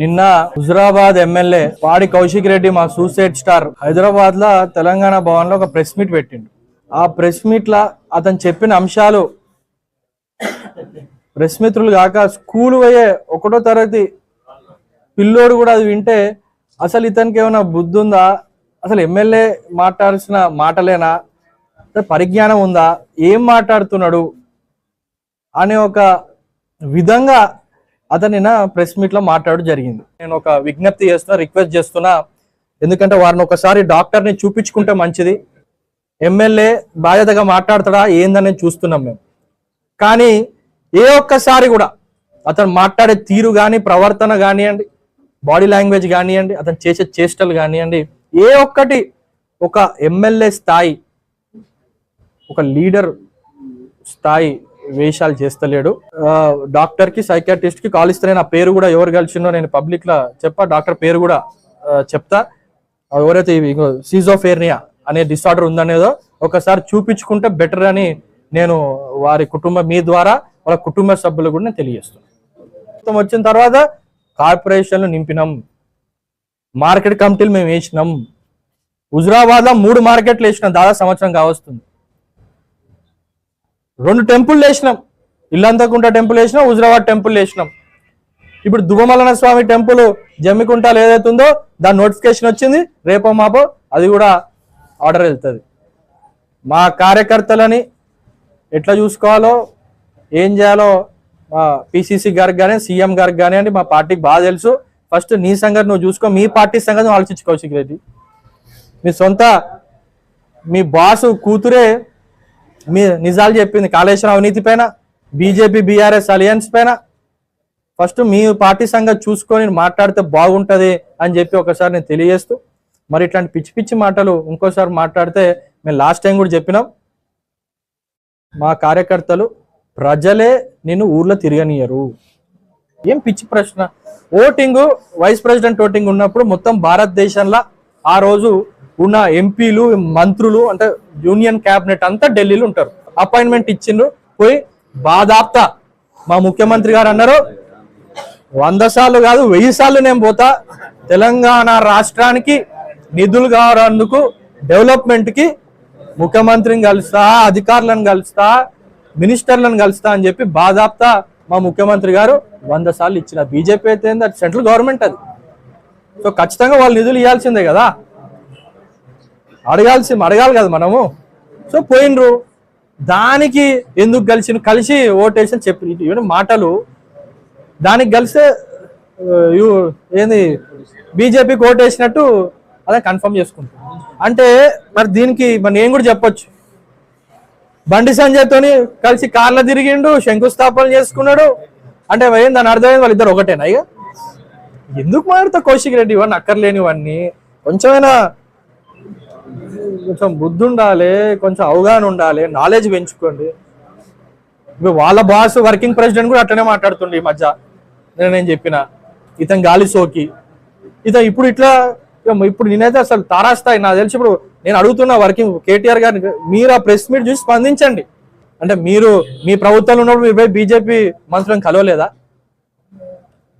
నిన్న హుజరాబాద్ ఎమ్మెల్యే పాడి కౌశిక్ రెడ్డి మా సూసైడ్ స్టార్ హైదరాబాద్లో తెలంగాణ భవన్లో ఒక ప్రెస్ మీట్ పెట్టిండు. ఆ ప్రెస్ మీట్ లా అతను చెప్పిన అంశాలు ప్రెస్ మిత్రులు కాక స్కూల్ పోయే ఒకటో తరగతి పిల్లోడు కూడా అది వింటే అసలు ఇతనికి ఏమైనా బుద్ధి ఉందా? అసలు ఎమ్మెల్యే మాట్లాడాల్సిన మాటలేనా? పరిజ్ఞానం ఉందా? ఏం మాట్లాడుతున్నాడు? అనే ఒక విధంగా అతని ప్రెస్ మీట్లో మాట్లాడడం జరిగింది. నేను ఒక విజ్ఞప్తి చేస్తున్నా రిక్వెస్ట్ చేస్తున్నా. ఎందుకంటే వారిని ఒకసారి డాక్టర్ని చూపించుకుంటే మంచిది. ఎమ్మెల్యే బాధ్యతగా మాట్లాడతాడా ఏందని చూస్తున్నాం మేము. కానీ ఏ ఒక్కసారి కూడా అతను మాట్లాడే తీరు కానీ ప్రవర్తన కానివ్వండి బాడీ లాంగ్వేజ్ కానివ్వండి అతను చేసే చేష్టలు కానివ్వండి ఏ ఒక్కటి ఒక ఎమ్మెల్యే స్థాయి ఒక లీడర్ స్థాయి వేషాలు చేస్తలేడు. డాక్టర్కి సైకాట్రిస్ట్కి కాల్ ఇస్తే నా పేరు కూడా ఎవరు కలిసిందో నేను పబ్లిక్లో చెప్పా. డాక్టర్ పేరు కూడా చెప్తా. ఎవరైతే సీజోఫేర్నియా అనే డిసార్డర్ ఉందనేదో ఒకసారి చూపించుకుంటే బెటర్ అని నేను వారి కుటుంబం మీ ద్వారా వాళ్ళ కుటుంబ సభ్యులు కూడా నేను తెలియజేస్తున్నాను మొత్తం వచ్చిన తర్వాత కార్పొరేషన్లు నింపినాం. మార్కెట్ కమిటీలు మేము వేసినాం. హుజురాబాద్ మూడు మార్కెట్లు వేసినాం. దాదాపు సంవత్సరం కావస్తుంది. రెండు టెంపుల్ వేసినాం ఇల్లంతకుంట టెంపుల్ వేసినాం హుజరాబాద్ టెంపుల్ వేసినాం ఇప్పుడు దువ్వమలన స్వామి టెంపుల్ జమ్మికుంటలో ఏదైతే ఉందో దాని నోటిఫికేషన్ వచ్చింది రేపో మాపో అది కూడా ఆర్డర్ వెళ్తుంది. మా కార్యకర్తలని ఎట్లా చూసుకోవాలో ఏం చేయాలో మా పిసిసి గారికి కానీ సీఎం గారికి కానీ అని మా పార్టీకి బాగా తెలుసు. ఫస్ట్ నీ సంగతి నువ్వు చూసుకో మీ పార్టీ సంగతి నువ్వు ఆలోచించు రెడ్డి మీ సొంత మీ బాసు కూతురే మీ నిజాలు చెప్పింది కాళేశ్వరం అవినీతి పైన బీజేపీ బీఆర్ఎస్ అలియన్స్ పైన. ఫస్ట్ మీ పార్టీ సంగతి చూసుకొని మాట్లాడితే బాగుంటుంది అని చెప్పి ఒకసారి నేను తెలియజేస్తూ మరి ఇట్లాంటి పిచ్చి పిచ్చి మాటలు ఇంకోసారి మాట్లాడితే మేము లాస్ట్ టైం కూడా చెప్పినాం. మా కార్యకర్తలు ప్రజలే నిన్ను ఊర్లో తిరగనియరు. ఏం పిచ్చి ప్రశ్న? ఓటింగ్ వైస్ ప్రెసిడెంట్ ఓటింగ్ ఉన్నప్పుడు మొత్తం భారతదేశంలో ఆ రోజు ఉన్న ఎంపీలు మంత్రులు అంటే యూనియన్ క్యాబినెట్ అంతా ఢిల్లీలో ఉంటారు. అపాయింట్మెంట్ ఇచ్చిండ్రు. పోయి బాధాప్త. మా ముఖ్యమంత్రి గారు అన్నారు వంద సార్లు కాదు వెయ్యి సార్లు నేను పోతా. తెలంగాణ రాష్ట్రానికి నిధులు కావడానికి డెవలప్మెంట్కి ముఖ్యమంత్రిని కలుస్తా అధికారులను కలుస్తా మినిస్టర్లను కలుస్తా అని చెప్పి బాధాప్తా మా ముఖ్యమంత్రి గారు వంద సార్లు ఇచ్చిన. బీజేపీ అయితే సెంట్రల్ గవర్నమెంట్ అది. సో ఖచ్చితంగా వాళ్ళు నిధులు ఇవ్వాల్సిందే కదా. అడగాల్సి అడగాలి కదా మనము. సో పోయినరు దానికి ఎందుకు కలిసి కలిసి ఓటేసి చెప్పి ఇవన్నీ మాటలు దానికి కలిస్తే ఏంది? బీజేపీకి ఓటేసినట్టు అదే కన్ఫర్మ్ చేసుకుంటాం అంటే మరి దీనికి మరి నేను కూడా చెప్పొచ్చు. బండి సంజయ్తోని కలిసి కార్ల తిరిగిండు శంకుస్థాపన చేసుకున్నాడు. అంటే ఏం దాని అర్థమైంది? వాళ్ళిద్దరు ఒకటేనా ఇక? ఎందుకు మాట్లాడతా కౌశిక్ రెడ్డి? ఇవన్నీ అక్కర్లేనివన్నీ. కొంచెమైనా కొంచెం బుద్ధి ఉండాలి కొంచెం అవగాహన ఉండాలి నాలెడ్జ్ పెంచుకోండి. ఇప్పుడు వాళ్ళ బాస్ వర్కింగ్ ప్రెసిడెంట్ కూడా అట్లనే మాట్లాడుతుండే ఈ మధ్య. నేను నేను చెప్పిన. ఇతను గాలి సోకి. ఇతను ఇప్పుడు ఇట్లా ఇప్పుడు నేనైతే అసలు తారాస్తాయి నాకు తెలిసి ఇప్పుడు నేను అడుగుతున్నా వర్కింగ్ కేటీఆర్ గారిని మీరు ఆ ప్రెస్ మీట్ చూసి స్పందించండి. అంటే మీరు మీ ప్రభుత్వంలో ఉన్నప్పుడు మీరు పోయి బీజేపీ మంత్రులను కలవలేదా?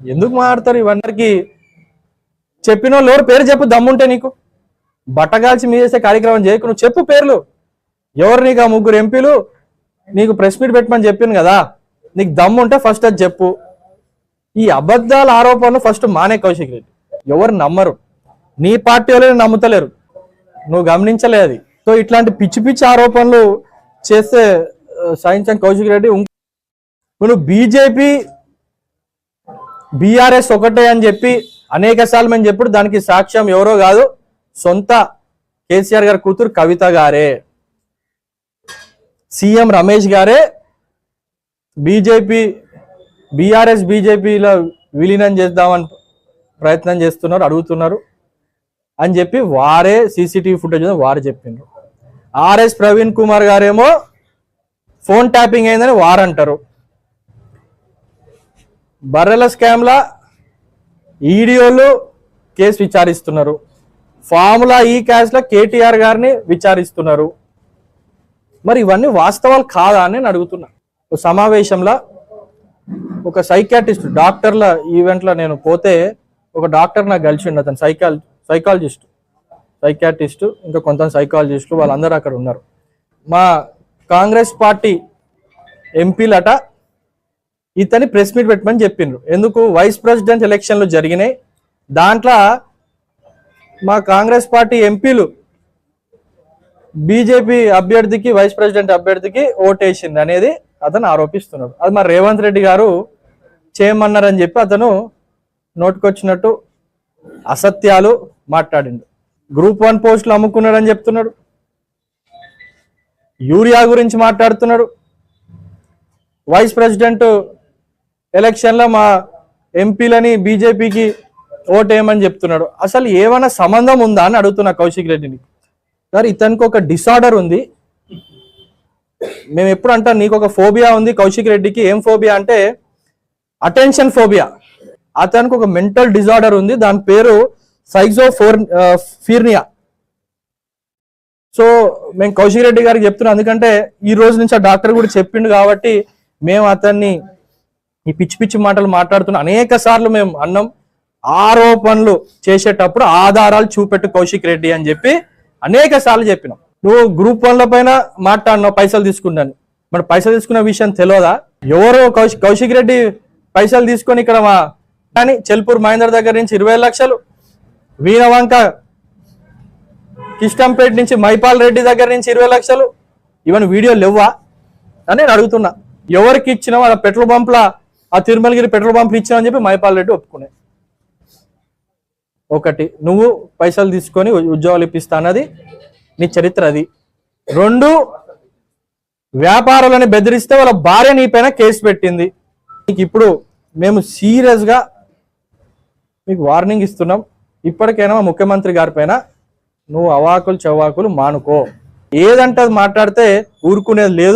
ఎందుకు మాట్లాడతారు ఇవన్నీ? చెప్పిన వాళ్ళు ఎవరు పేరు చెప్పు దమ్ముంటే నీకు. బట్టగాల్చి మీ చేసే కార్యక్రమం చేయకు నువ్వు చెప్పు పేర్లు. ఎవరు నీకు ఆ ముగ్గురు ఎంపీలు? నీకు ప్రెస్ మీట్ పెట్టమని చెప్పింది కదా. నీకు దమ్ము ఉంటే ఫస్ట్ అది చెప్పు. ఈ అబద్ధాల ఆరోపణలు ఫస్ట్ మానే కౌశిక్ రెడ్డి. ఎవరు నమ్మరు. నీ పార్టీ వాళ్ళని నమ్ముతలేరు. నువ్వు గమనించలేదు అది. సో ఇట్లాంటి పిచ్చి పిచ్చి ఆరోపణలు చేస్తే సాయించాం కౌశిక్ రెడ్డి నువ్వు బీజేపీ బీఆర్ఎస్ ఒకటే అని చెప్పి అనేక సార్లు మేము చెప్పుడు దానికి సాక్ష్యం ఎవరో కాదు. సొంత కేసీఆర్ గారి కూతురు కవిత గారే. సీఎం రమేష్ గారే బీజేపీ బీఆర్ఎస్ బీజేపీలో విలీనం చేద్దామని ప్రయత్నం చేస్తున్నారు అడుగుతున్నారు అని చెప్పి వారే సీసీటీవీ ఫుటేజ్ వారు చెప్పిండ్రు ఆర్ఎస్ ప్రవీణ్ కుమార్ గారేమో ఫోన్ ట్యాపింగ్ అయిందని వారు అంటారు. బర్రెల స్కామ్లా ఈడియోలు కేసు విచారిస్తున్నారు. ఫార్ములా ఈ క్యాష్లో కేటీఆర్ గారిని విచారిస్తున్నారు. మరి ఇవన్నీ వాస్తవాలు కాదా అని నేను అడుగుతున్నా. సమావేశంలో ఒక సైకాటిస్ట్ డాక్టర్ల ఈవెంట్లో నేను పోతే ఒక డాక్టర్ నాకు కలిసిండు అతను సైకాల సైకాలజిస్ట్. సైకాటిస్ట్ ఇంకా కొంత సైకాలజిస్టులు వాళ్ళందరూ అక్కడ ఉన్నారు. మా కాంగ్రెస్ పార్టీ ఎంపీలట ఇతని ప్రెస్ మీట్ పెట్టమని చెప్పిండ్రు. ఎందుకు? వైస్ ప్రెసిడెంట్ ఎలక్షన్లు జరిగినాయి. దాంట్లో మా కాంగ్రెస్ పార్టీ ఎంపీలు బీజేపీ అభ్యర్థికి వైస్ ప్రెసిడెంట్ అభ్యర్థికి ఓటేసింది అనేది అతను ఆరోపిస్తున్నాడు. అది మా రేవంత్ రెడ్డి గారు చేయమన్నారని చెప్పి అతను నోటుకొచ్చినట్టు అసత్యాలు మాట్లాడిండు. గ్రూప్ వన్ పోస్టులు అమ్ముకున్నాడని చెప్తున్నాడు. యూరియా గురించి మాట్లాడుతున్నాడు. వైస్ ప్రెసిడెంట్ ఎలక్షన్లో మా ఎంపీలని బీజేపీకి ఓటేయమని చెప్తున్నాడు. అసలు ఏమైనా సంబంధం ఉందా అని అడుగుతున్నా కౌశిక్ రెడ్డిని. సార్ ఇతనికి ఒక డిసార్డర్ ఉంది. మేము ఎప్పుడు అంటాం నీకు ఒక ఫోబియా ఉంది కౌశిక్ రెడ్డికి. ఏం ఫోబియా అంటే అటెన్షన్ ఫోబియా అతనికి ఒక మెంటల్ డిజార్డర్ ఉంది. దాని పేరు సైజో ఫోర్ ఫీర్నియా సో మేము కౌశిక్ రెడ్డి గారికి చెప్తున్నాం. ఎందుకంటే ఈ రోజు నుంచి ఆ డాక్టర్ కూడా చెప్పిండు కాబట్టి మేము అతన్ని ఈ పిచ్చి పిచ్చి మాటలు మాట్లాడుతున్న అనేక సార్లు మేము అన్నాం. ఆరోపణలు చేసేటప్పుడు ఆధారాలు చూపెట్టు కౌశిక్ రెడ్డి అని చెప్పి అనేక సార్లు చెప్పినాం. నువ్వు గ్రూప్ వన్ల పైన మాట్లాడినావు పైసలు తీసుకున్నాను. మరి పైసలు తీసుకున్న విషయం తెలియదా? ఎవరో కౌశిక్ కౌశిక్ రెడ్డి పైసలు తీసుకొని ఇక్కడ మా కానీ చెల్పూర్ మహేందర్ దగ్గర నుంచి ఇరవై లక్షలు వీణవంక కిష్టంపేట నుంచి మైపాల్ రెడ్డి దగ్గర నుంచి ఇరవై లక్షలు ఈవెన్ వీడియోలు లేవా అని నేను అడుగుతున్నా. ఎవరికి ఇచ్చినా వాళ్ళ పెట్రోల్ పంప్ల ఆ తిరుమలగిరి పెట్రోల్ పంపులు ఇచ్చినా అని చెప్పి మైపాల్ రెడ్డి ఒప్పుకునే ఒకటి. నువ్వు పైసలు తీసుకొని ఉద్యోగాలు ఇప్పిస్తానది నీ చరిత్ర అది. రెండు వ్యాపారులని బెదిరిస్తే వాళ్ళ భార్య నీ పైన కేసు పెట్టింది. నీకు ఇప్పుడు మేము సీరియస్గా మీకు వార్నింగ్ ఇస్తున్నాం. ఇప్పటికైనా మా ముఖ్యమంత్రి గారి పైన నువ్వు అవాకులు చవాకులు మానుకో. ఏదంటే అది మాట్లాడితే ఊరుకునేది లేదు.